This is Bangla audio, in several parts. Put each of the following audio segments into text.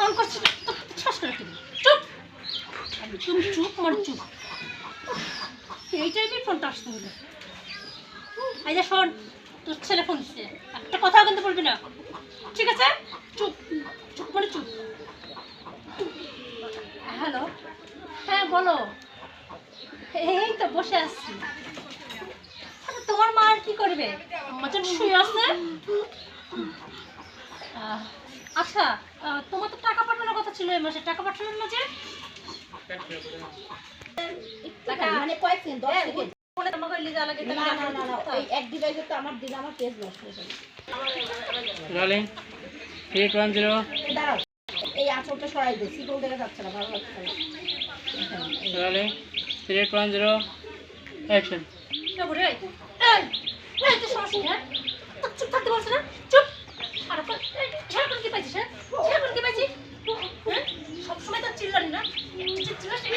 ফোন করছি? শ্বাস করে চুপ। একদম চুপ মানে চুপ। এই টাইপের ফোনটা আসতে হলো যে শোন, তোর ছেলে ফোন দিচ্ছে। একটা কথা কিন্তু বলবি না। ঠিক আছে? চুপ চুপ মানে চুপ। হ্যালো? হ্যাঁ বলো। এই তো বসে আসছি তোমার মা আর কি করবে? মতন শুয়ে আছে? আচ্ছা তোমার তো টাকা পাঠানোর কথা ছিল এই মাসে টাকা পাঠানোর না যে টাকা মানে দশ হ্যাঁ, হয়ে এই আঁচলটা সরাই দে সিগল দেখা যাচ্ছে না ভালো লাগছে না থ্রি ওয়ান জিরো অ্যাকশন হ্যাঁ চুপ থাকতে বলছে না চুপ আর এখন এই, ঝাড় করে কি পাইছিস হ্যাঁ ঝাড় করে কি পাইছিস হ্যাঁ সবসময় তো চিল্লানি না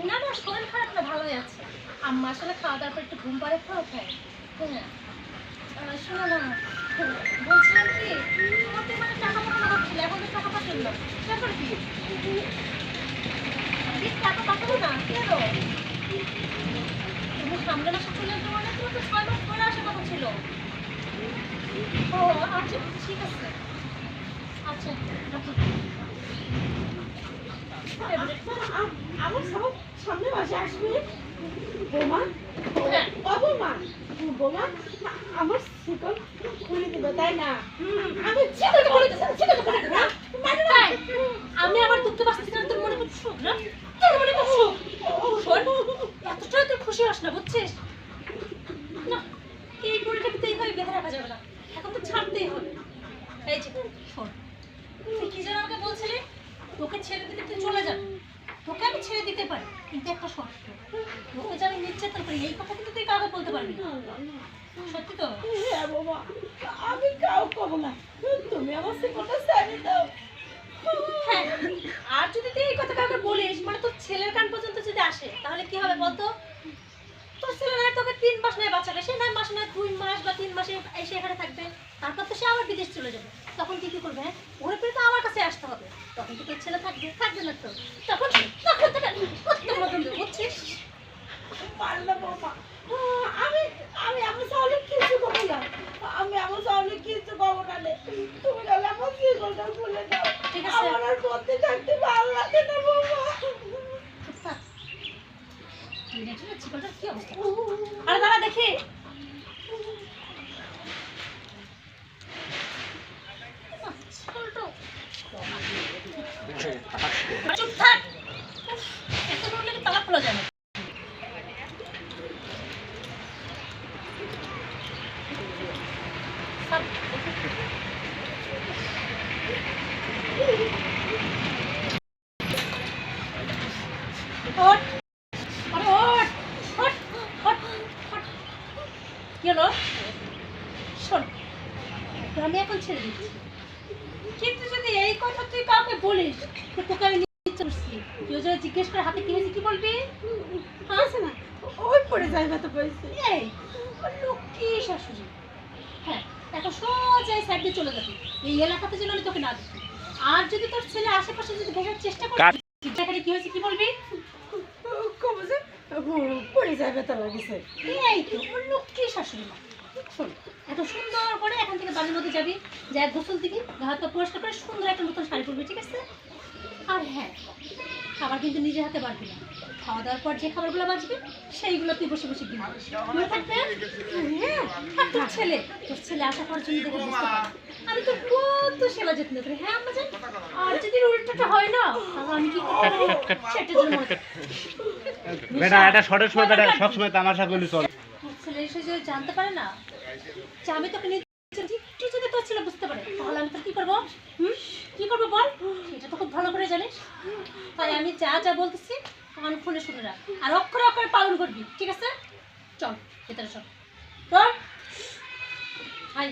না না শরীর খারাপ না ভালোই আছে। আম্মা আসলে খাওয়া দাওয়ার পর একটু ঘুম পাড়ে খাওয়া খায় হ্যাঁ। শোনো না বলছিলাম কি তোমার তো মানে টাকা পাঠানো হচ্ছিল এখন তো টাকা পাঠালো ব্যাপার কি? আরে, টাকা পাঠাবো না? কেন তুমি সামনে মাসে চলে আসবে মানে তোমার তো ছয় মাস পরে আসার কথা ছিল। ও আচ্ছা ঠিক আছে। আচ্ছা আমার সব সামনে মাসে আসবে বোমা। ও বোমা আমার সিকল খুলে তাই না আমি আমি আবার দুঃখে বাঁচতেছি না মনে করছ না মনে করছ শোন এতটা খুশি হস না বুঝছিস না এই পরিটাকে এইভাবে বেঁধে রাখা যাবে না এখন তো ছাড়তেই হবে এই যে, শোন তুই কি যেন আমাকে বলছিলি তোকে ছেড়ে দিতে তুই চলে যাবে। তোকে আমি ছেড়ে দিতে পারি কিন্তু একটা শর্ত। তোকে যে আমি নির্যাতন করি এই কথা কিন্তু তুই কাউকে বলতে পারবি না। সত্যি তো? হ্যাঁ বাবা আমি কাউ কব না। তুমি আমার সিকলটা সাইডে দাও। হ্যাঁ আর যদি তুই এই কথা কাউকে বলিস মানে তোর ছেলের কান পর্যন্ত যদি আসে তাহলে কি হবে বলতো? তোর ছেলে নয় তোকে তিন মাস নয় বাচ্চাকে সে নয় মাস নয় দুই মাস বা তিন মাসে এসে এখানে থাকবে। তারপর তো সে আবার বিদেশ চলে যাবে। তখন কি কি করবে হ্যাঁ? ওরে পেরে তো আমার কাছে আসতে হবে। তখন তো তোর ছেলে থাকবে থাকবে না তো। তখন তখন তোকে মতন বুঝছিস? পারলাম আমি আমি আমার সামনে কিছু করব না আমি আমার সামনে কিছু করব না রে। তুমি গেলে আমার সিকলটা খুলে দাও ঠিক আছে। আমার আর পথে থাকতে ভালো লাগে না বাবা চুপ থাক। তুই দেখছিস না চিকনটার কি অবস্থা আরে দাঁড়া দেখি আহ, চিকনটা চুপ থাক উফ, এত বললে কি তালা খোলা যাবে থাক। ওঠ। আরে ওঠ, ওঠ, ওঠ, ওঠ। আমি এখন ছেড়ে দিচ্ছি কিন্তু যদি এই কথা তুই কাউকে বলিস তোকে আমি জিজ্ঞেস করে হাতে কি কি বলবি আছে না ওই পড়ে যাইবে তো বলছি এই লক্ষ্মী শাশুড়ি। হ্যাঁ এখন সোজা এই সাইড দিয়ে চলে যাবি। এই এলাকাতে যেন আমি তোকে না দেখি। আর যদি তোর ছেলে আশেপাশে যদি দেখার চেষ্টা করে সেখানে কি হয়েছে কি বলবি? কবে যে পড়ে যাইবে তো গেছে এই তো লক্ষ্মী শাশুড়ি মা। শোন এত সুন্দর করে এখান থেকে বাড়ির মধ্যে যাবি যা গোসল দিবি গা হাত পা পরিষ্কার করে সুন্দর একটা নতুন শাড়ি পরবি ঠিক আছে? আর হ্যাঁ খাবার কিন্তু নিজের হাতে বাড়বি না। খাওয়া দাওয়ার পর যে খাবারগুলো বাঁচবে সেইগুলো তুই বসে বসে কিনবি মনে থাকবে? হ্যাঁ আর তোর ছেলে? তোর ছেলে আশা করার জন্য দেখে বুঝতে পারবে আমি তো কত সেবা যত্ন করি। হ্যাঁ আমরা আর যদি উল্টোটা হয় না তাহলে আমি কি করব? সেটার জন্য মনে বেটা এটা শর্টের সময় বেটা সবসময় তামাশা করলি চল। ছেলে এসে যদি জানতে পারে না যে আমি তোকে নিয়ে একটু যদি তোর ছেলে বুঝতে পারে তাহলে আমি তোর কি করব? হুম? কি করব বল? সেটা তো খুব ভালো করে জানিস। তাই আমি যা যা বলতেছি কান খুলে শুনে রাখ। আর অক্ষরে অক্ষরে পালন করবি, ঠিক আছে? চল, ভেতরে চল। চল হাই।